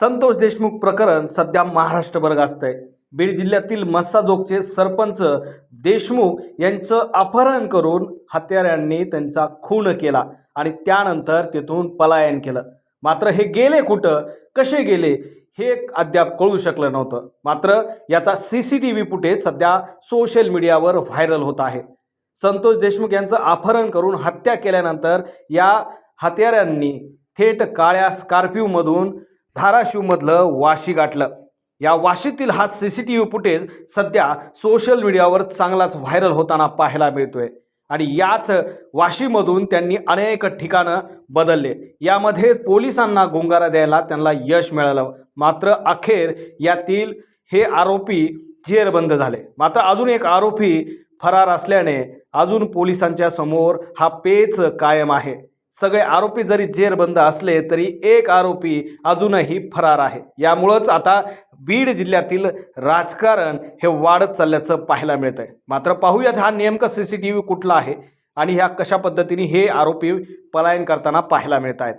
संतोष देशमुख प्रकरण सध्या महाराष्ट्रभर गाजतंय. बीड जिल्ह्यातील मस्साजोगचे सरपंच देशमुख यांचं अपहरण करून हत्याऱ्यांनी त्यांचा खून केला आणि त्यानंतर तिथून पलायन केलं. मात्र हे गेले कुठं? कसे गेले? हे अद्याप कळू शकलं नव्हतं. मात्र याचा C C T V footage सध्या सोशल मीडियावर व्हायरल होत आहे. संतोष देशमुख यांचं अपहरण करून हत्या केल्यानंतर या हत्याऱ्यांनी थेट काळ्या स्कॉर्पिओमधून धाराशिवमधलं वाशी गाठलं या वाशीतील हा C C T V footage सध्या सोशल मीडियावर चांगलाच व्हायरल होताना पाहायला मिळतोय. आणि याच वाशीमधून त्यांनी अनेक ठिकाणं बदलले. यामध्ये पोलिसांना गुंगारा द्यायला त्यांना यश मिळालं. मात्र अखेर यातील हे आरोपी जेरबंद झाले. मात्र अजून एक आरोपी फरार असल्याने अजून पोलिसांच्या समोर हा पेच कायम आहे. सगळे आरोपी जरी जेरबंद असले तरी एक आरोपी अजूनही फरार आहे. यामुळंच आता बीड जिल्ह्यातील राजकारण हे वाढत चालल्याचं पाहायला मिळत आहे मात्र पाहूयात हा नेमका सी सी टी व्ही कुठला आहे आणि ह्या कशा पद्धतीने हे आरोपी पलायन करताना पाहायला मिळत आहेत